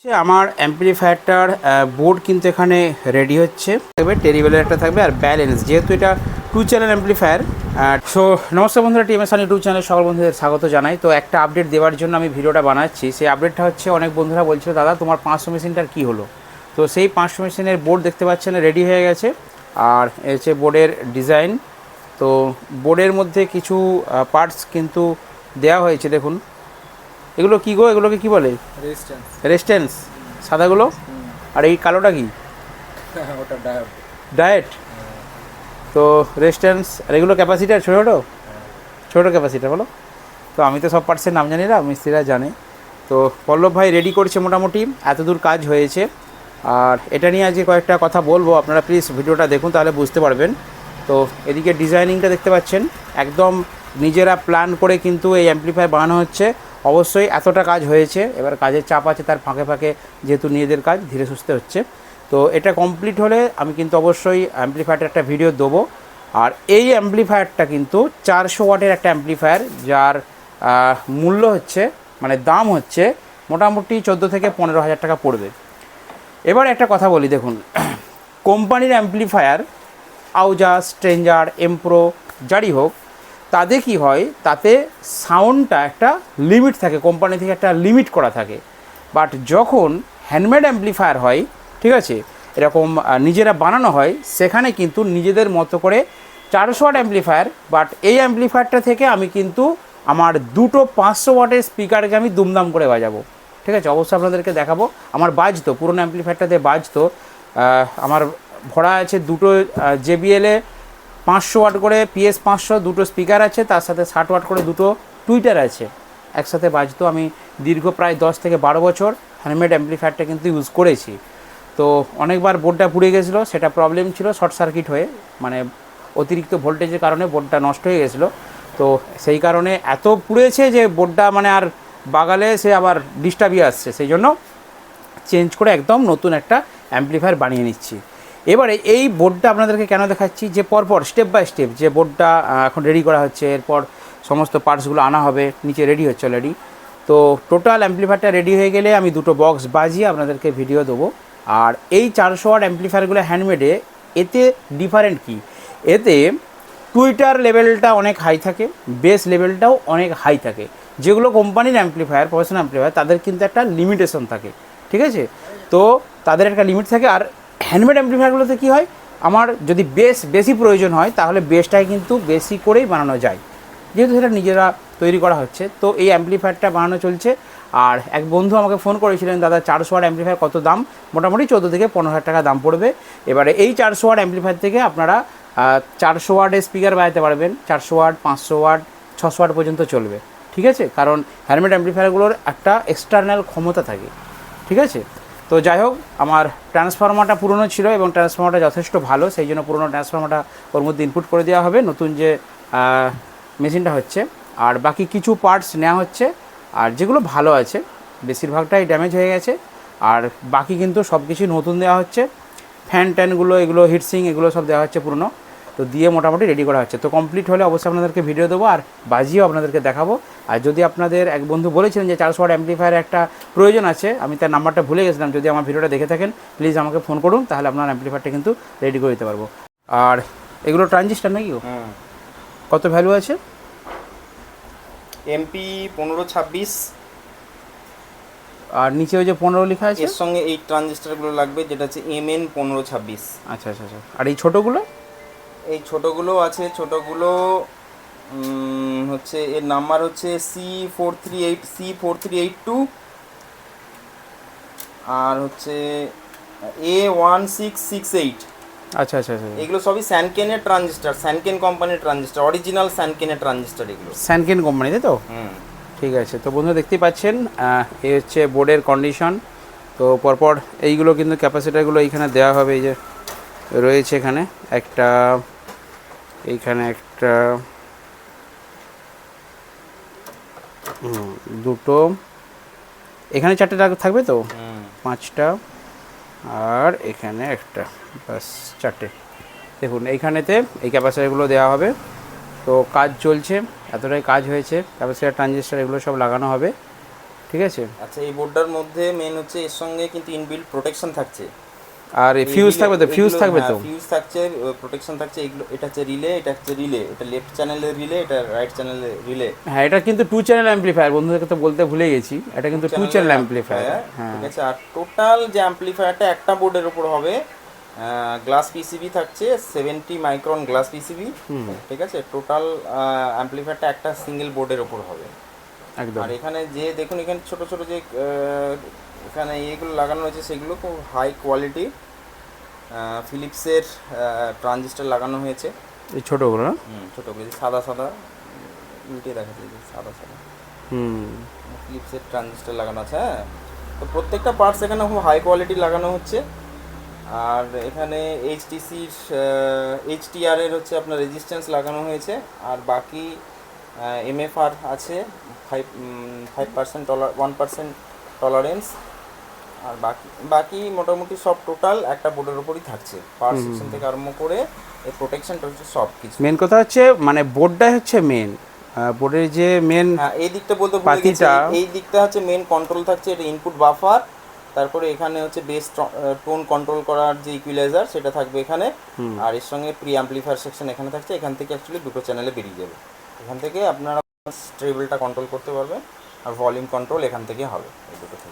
হচ্ছে আমার অ্যাম্পলিফায়ারটার বোর্ড কিন্তু এখানে রেডি হচ্ছে। থাকবে টেরিবেলের একটা থাকবে আর ব্যালেন্স যেহেতু এটা টু চ্যানেল অ্যাম্পলিফায়ার সো নমস্কার বন্ধুরা টিএমএস আন টু চ্যানেল সকল বন্ধুদের স্বাগত জানাই। তো একটা আপডেট দেওয়ার জন্য আমি ভিডিওটা বানাচ্ছি। সেই আপডেটটা হচ্ছে, অনেক বন্ধুরা বলছিল, দাদা, তোমার পাঁচশো মেশিনটার কী হলো? তো সেই পাঁচশো মেশিনের বোর্ড দেখতে পাচ্ছেন রেডি হয়ে গেছে। আর হচ্ছে বোর্ডের ডিজাইন তো বোর্ডের মধ্যে কিছু পার্টস কিন্তু দেওয়া হয়েছে, দেখুন। এগুলো কি গো? এগুলোকে কী বলে? রেস্টেন্স সাদাগুলো? আর এই কালোটা কি? ডায়েট তো রেস্টেন্স আর এগুলো ক্যাপাসিটার ছোটো ছোটো? ছোটো ক্যাপাসিটার বলো। তো আমি তো সব পার্টসের নাম জানি না মিস্ত্রিরা জানে। তো পল্লব ভাই রেডি করছে মোটামুটি এত দূর কাজ হয়েছে। আর এটা নিয়ে আজকে কয়েকটা কথা বলব আপনারা প্লিজ ভিডিওটা দেখুন তাহলে বুঝতে পারবেন। তো এদিকে ডিজাইনিংটা দেখতে পাচ্ছেন একদম নিজেরা প্ল্যান করে কিন্তু এই অ্যাম্পলিফায়ার বানানো হচ্ছে। অবশ্যই এতটা কাজ হয়েছে। এবার কাজের চাপ আছে, তার ফাঁকে ফাঁকে যেহেতু নিজেদের কাজ, ধীরে সুস্থে হচ্ছে। তো এটা কমপ্লিট হলে আমি কিন্তু অবশ্যই অ্যাম্পলিফায়ারটা একটা ভিডিও দেবো। আর এই অ্যাম্পলিফায়ারটা কিন্তু চারশো ওয়াটের একটা অ্যাম্পলিফায়ার যার মূল্য হচ্ছে মানে দাম হচ্ছে মোটামুটি চোদ্দ থেকে পনেরো হাজার টাকা পড়বে। এবার একটা কথা বলি, দেখুন, কোম্পানির অ্যাম্পলিফায়ার আউজা স্ট্রেঞ্জার এমপ্রো যারই হোক তাতে কি হয়? তাতে সাউন্ডটা একটা লিমিট থাকে কোম্পানি থেকে একটা লিমিট করা থাকে। বাট যখন হ্যান্ডমেড অ্যাম্পলিফায়ার হয়, ঠিক আছে, এরকম নিজেরা বানানো হয়, সেখানে কিন্তু নিজেদের মতো করে চারশো ওয়াট অ্যাম্পলিফায়ার বাট এই অ্যাম্পলিফায়ারটা থেকে আমি কিন্তু আমার দুটো পাঁচশো ওয়াটের স্পিকারকে আমি দুমদাম করে বাজাবো। ঠিক আছে, অবশ্যই আপনাদেরকে দেখাবো। আমার বাজতো, পুরোনো অ্যাম্পলিফায়ারটাতে বাজতো। আমার ভরা আছে দুটো জেবিএলে পাঁচশো ওয়াট করে পিএস পাঁচশো, দুটো স্পিকার আছে, তার সাথে ষাট ওয়াট করে দুটো টুইটার আছে। একসাথে বাজতো আমি দীর্ঘ প্রায় দশ থেকে বারো বছর হ্যান্ডমেড অ্যাম্পলিফায়ারটা কিন্তু ইউজ করেছি। তো অনেকবার বোর্ডটা পুড়ে গেছিল, সেটা প্রবলেম ছিল শর্ট সার্কিট হয়ে মানে অতিরিক্ত ভোল্টেজের কারণে বোর্ডটা নষ্ট হয়ে গেছিল। তো সেই কারণে এত পুড়েছে যে বোর্ডটা মানে আর বাগালে সে আবার ডিস্টার্বই আসছে। সেই জন্য চেঞ্জ করে একদম নতুন একটা অ্যাম্পলিফায়ার বানিয়ে নিচ্ছি। এবারে এই বোর্ডটা আপনাদেরকে কেন দেখাচ্ছি? যে পরপর স্টেপ বাই স্টেপ যে বোর্ডটা এখন রেডি করা হচ্ছে, এরপর সমস্ত পার্টসগুলো আনা হবে, নিচে রেডি হচ্ছে অলরেডি তো টোটাল অ্যাম্পলিফায়ারটা রেডি হয়ে গেলে আমি দুটো বক্স বাজিয়ে আপনাদেরকে ভিডিও দেবো। আর এই চারশো ওয়াট অ্যাম্পলিফায়ারগুলো হ্যান্ডমেডে এতে ডিফারেন্ট কি? এতে টুইটার লেভেলটা অনেক হাই থাকে বেস লেভেলটাও অনেক হাই থাকে। যেগুলো কোম্পানির অ্যাম্পলিফায়ার প্রফেশনাল অ্যাম্পলিফায়ার তাদের কিন্তু একটা লিমিটেশন থাকে, ঠিক আছে? তো তাদের একটা লিমিট থাকে, আর হ্যান্ডমেড অ্যাম্পলিফায়ারগুলোতে কী হয়? আমার যদি বেস বেশি প্রয়োজন হয়, তাহলে বেসটাই কিন্তু বেশি করেই বানানো যায়। যেহেতু সেটা নিজেরা তৈরি করা হচ্ছে, তো এই অ্যাম্পলিফায়ারটা বানানো চলছে। আর এক বন্ধু আমাকে ফোন করেছিলেন, দাদা, চারশো ওয়াট অ্যাম্পলিফায়ার কত দাম? মোটামুটি চোদ্দ থেকে পনেরো হাজার টাকা দাম পড়বে। এবারে এই চারশো ওয়াট অ্যাম্পলিফায়ার থেকে আপনারা চারশো ওয়াটের স্পিকার বাজাতে পারবেন। চারশো ওয়াট পাঁচশো ওয়াট ছশো ওয়াট পর্যন্ত চলবে। ঠিক আছে? কারণ হ্যান্ডমেড অ্যাম্পলিফায়ারগুলোর একটা এক্সটার্নাল ক্ষমতা থাকে। ঠিক আছে? তো যাই হোক, আমার ট্রান্সফর্মারটা পুরনো ছিল এবং ট্রান্সফর্মারটা যথেষ্ট ভালো, সেই জন্য পুরনো ট্রান্সফর্মারটা ওর মধ্যে ইনপুট করে দেওয়া হবে। নতুন যে মেশিনটা হচ্ছে, আর বাকি কিছু পার্টস নেওয়া হচ্ছে, আর যেগুলো ভালো আছে, বেশিরভাগটাই ড্যামেজ হয়ে গেছে, আর বাকি কিন্তু সব কিছু নতুন দেওয়া হচ্ছে। ফ্যান ট্যানগুলো এগুলো হিটসিং এগুলো সব দেওয়া হচ্ছে পুরনো। তো দিয়ে মোটামুটি রেডি করা হচ্ছে। তো কমপ্লিট হলে অবশ্যই আপনাদেরকে ভিডিও দেবো আর বাজিয়েও আপনাদেরকে দেখাবো। আর যদি আপনাদের এক বন্ধু বলেছিলেন যে চারশো ওয়াট অ্যাম্পলিফায়ার একটা প্রয়োজন আছে আমি তার নাম্বারটা ভুলে গেছিলাম যদি আমার ভিডিওটা দেখে থাকেন প্লিজ আমাকে ফোন করুন তাহলে আপনার অ্যাম্পলিফায়ারটা কিন্তু রেডি করে দিতে পারব। আর এগুলো ট্রানজিস্টার নাকি? হ্যাঁ। কত ভ্যালু আছে? এমপি পনেরো ছাব্বিশ। আর নিচে ওই যে পনেরো লেখা আছে? এর সঙ্গে এই ট্রানজিস্টারগুলো লাগবে যেটা হচ্ছে এম এন পনেরো ছাব্বিশ। আচ্ছা আচ্ছা আচ্ছা। আর এই ছোটোগুলো? এই ছোটোগুলো আছে ছোটোগুলো হচ্ছে এর নাম্বার হচ্ছে C four three eight C four three eight two আর হচ্ছে A one six six eight আচ্ছা আচ্ছা আচ্ছা। এগুলো সবই স্যানকেনের ট্রানজিস্টার স্যানকেন কোম্পানির ট্রানজিস্টার অরিজিনাল স্যানকেনের ট্রানজিস্টার এগুলো। স্যানকেন কোম্পানি তাই তো? হুম। ঠিক আছে তো বন্ধুরা দেখতেই পাচ্ছেন এই হচ্ছে বোর্ডের কন্ডিশন তো পরপর এইগুলো কিন্তু ক্যাপাসিটারগুলো এইখানে দেওয়া হবে এই যে রয়েছে এখানে একটা এইখানে একটা দুটো এখানে চারটে থাক- থাকবে তো? পাঁচটা আর এখানে একটা বাস চারটে। দেখুন এইখানেতে এই ক্যাপাসিটারগুলো দেওয়া হবে। তো কাজ চলছে এতটাই কাজ হয়েছে ক্যাপাসিটার ট্রানজিস্টার এগুলো সব লাগানো হবে। ঠিক আছে? আচ্ছা এই বোর্ডটার মধ্যে মেন হচ্ছে এর সঙ্গে কিন্তু ইনবিল্ড প্রোটেকশন থাকছে। আর ফিউজ থাকবে তো ফিউজ থাকবে তো? ফিউজ থাকছে প্রোটেকশন থাকছে এগুলো এটা হচ্ছে রিলে এটা হচ্ছে রিলে এটা লেফট চ্যানেলের রিলে এটা রাইট চ্যানেলের রিলে হ্যাঁ এটা কিন্তু টু চ্যানেল অ্যাম্পলিফায়ার বন্ধুদেরকে তো বলতে ভুলে গেছি এটা কিন্তু টু চ্যানেল অ্যাম্পলিফায়ার হ্যাঁ। ঠিক আছে আর টোটাল যে অ্যাম্পলিফায়ারটা একটা বোর্ডের উপর হবে গ্লাস পিসিবি থাকছে সেভেন্টি মাইক্রন গ্লাস পিসিবি ঠিক আছে টোটাল অ্যাম্পলিফায়ারটা একটা সিঙ্গেল বোর্ডের উপর হবে। একদম। আর এখানে যে দেখুন এখানে ছোট ছোট যে এখানে এগুলো লাগানো হয়েছে সেগুলো খুব হাই কোয়ালিটি ফিলিপসের ট্রানজিস্টার লাগানো হয়েছে। এই ছোটোগুলো না? হুম, ছোট করে সাদা সাদা উল্টে দেখা যায় যে সাদা সাদা। হুম। ফিলিপসের ট্রানজিস্টার লাগানো আছে হ্যাঁ। তো প্রত্যেকটা পার্টস এখানে খুব হাই কোয়ালিটি লাগানো হচ্ছে। আর এখানে এইচটিসির এইচটিআর এর হচ্ছে আপনার রেজিস্ট্যান্স লাগানো হয়েছে। আর বাকি এমএফআর আছে five five percent tolerance one percent tolerance আর বাকি বাকি মোটামুটি সব টোটাল একটা বোর্ডের উপরই থাকছে পাওয়ার সেকশন থেকে আরম্ভ করে এই প্রোটেকশনটা হচ্ছে সব কিছু। মেন কথা হচ্ছে মানে বোর্ডটাই হচ্ছে মেন বোর্ডের যে মেন হ্যাঁ এই দিকটা বলতে পাতিটা- এই- এই দিকটা হচ্ছে মেন কন্ট্রোল থাকছে এটা ইনপুট বাফার তারপরে এখানে হচ্ছে বেস টোন কন্ট্রোল করার যে ইকুইলাইজার সেটা থাকবে এখানে। আর এর সঙ্গে প্রি অ্যাম্পলিফায়ার সেকশন এখানে থাকছে এখান থেকে অ্যাকচুয়ালি দুটো চ্যানেলে বেরিয়ে যাবে। এখান থেকে আপনারা ট্রেবলটা কন্ট্রোল করতে পারবেন আর ভলিউম কন্ট্রোল এখান থেকে হবে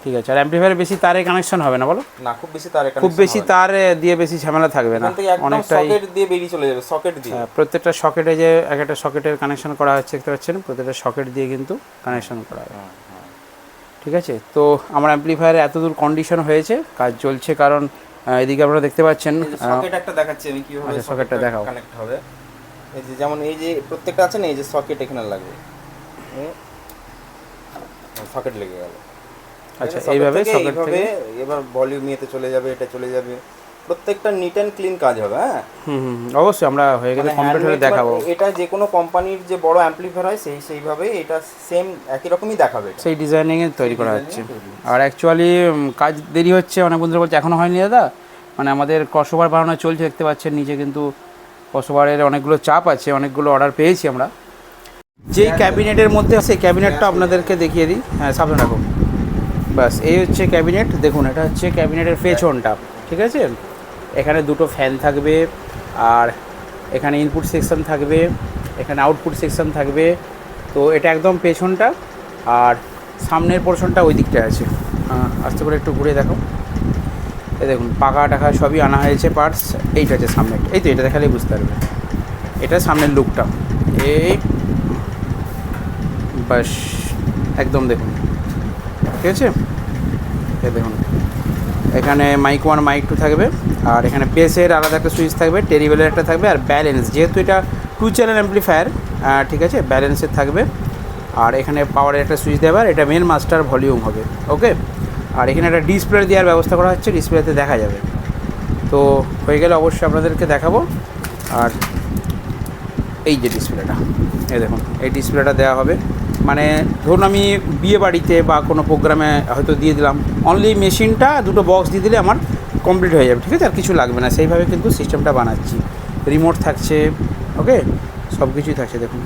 ঠিক আছে আর অ্যাম্পলিফায়ারে বেশি তারে কানেকশন হবে না বলো? না খুব বেশি তার খুব বেশি তার দিয়ে বেশি ঝামেলা থাকবে না। অনেকটাই সকেট দিয়ে বেরিয়ে চলে যাবে সকেট দিয়ে। হ্যাঁ, প্রত্যেকটা সকেটে যে এক একটা সকেটের কানেকশন করা হচ্ছে দেখতে পাচ্ছেন? প্রত্যেকটা সকেট দিয়ে কিন্তু কানেকশন করা হবে হুম, হুম। ঠিক আছে তো আমার অ্যাম্পলিফায়ারে এত দূর কন্ডিশন হয়েছে কাজ চলছে কারণ এদিকে আপনারা দেখতে পাচ্ছেন সকেট একটা দেখাচ্ছি আমি কীভাবে আচ্ছা, সকেটটা দেখাও। কানেক্ট হবে। এই যে যেমন এই যে প্রত্যেকটা আছে না এই যে সকেট এখানে লাগবে। সকেট লেগে গেল। আচ্ছা এইভাবে সকেট থেকে এবার ভলিউম ইয়েতে চলে যাবে এটা চলে যাবে। প্রত্যেকটা নিট অ্যান্ড ক্লিন কাজ হবে হ্যাঁ? হুম অবশ্যই আমরা হয়ে গেলে মানে কমপ্লিট হলে দেখাবো। এটা যে কোনো কোম্পানির যে বড় অ্যাম্পলিফায়ার হয় সেই সেইভাবে এটা সেম একই রকমই দেখাবে। সেই ডিজাইনিংয়ে তৈরি করা হচ্ছে। আর অ্যাকচুয়ালি কাজ দেরি হচ্ছে অনেক বন্ধুরা বলছে এখনও হয়নি দাদা? মানে আমাদের ক্রসওভার বানানো চলছে দেখতে পাচ্ছেন নিচে কিন্তু ক্রসওভারের অনেকগুলো চাপ আছে, অনেকগুলো অর্ডার পেয়েছি আমরা। যেই ক্যাবিনেটের মধ্যে সেই ক্যাবিনেটটা আপনাদেরকে দেখিয়ে দিই। হ্যাঁ সাবধান রাখো ব্যাস এই হচ্ছে ক্যাবিনেট। দেখুন, এটা হচ্ছে ক্যাবিনেটের পেছনটা, ঠিক আছে? এখানে দুটো ফ্যান থাকবে, আর এখানে ইনপুট সেকশন থাকবে, এখানে আউটপুট সেকশন থাকবে। তো এটা একদম পেছনটা, আর সামনের পোর্শনটা ওই দিকটা আছে। আস্তে করে একটু ঘুরে দেখো। এই দেখুন, পাকা টাকা সবই আনা হয়েছে পার্টস এইটা আছে সামনে এই তো এটা দেখালেই বুঝতে পারবে। এটা সামনের লুকটা এই বাস, একদম দেখুন। ঠিক আছে? এই দেখুন। এখানে মাইক ওয়ান মাইক টু থাকবে, আর এখানে বেসের আলাদা একটা সুইচ থাকবে টেরিবেলের একটা থাকবে, আর ব্যালেন্স যেহেতু এটা টু চ্যানেল অ্যাম্পলিফায়ার ঠিক আছে? ব্যালেন্সের থাকবে। আর এখানে পাওয়ারের একটা সুইচ দেবে আর এটা মেন মাস্টার ভলিউম হবে ওকে আর এখানে একটা ডিসপ্লে দেওয়ার ব্যবস্থা করা হচ্ছে ডিসপ্লেতে দেখা যাবে। তো হয়ে গেলে অবশ্যই আপনাদেরকে দেখাবো। আর এই যে ডিসপ্লেটা এই দেখুন, এই ডিসপ্লেটা দেওয়া হবে। মানে ধরুন আমি বিয়ে বাড়িতে বা কোনো প্রোগ্রামে হয়তো দিয়ে দিলাম অনলি মেশিনটা দুটো বক্স দিয়ে দিলে আমার কমপ্লিট হয়ে যাবে, ঠিক আছে? আর কিছু লাগবে না। সেইভাবে কিন্তু সিস্টেমটা বানাচ্ছি। রিমোট থাকছে ওকে সব কিছুই থাকছে, দেখুন।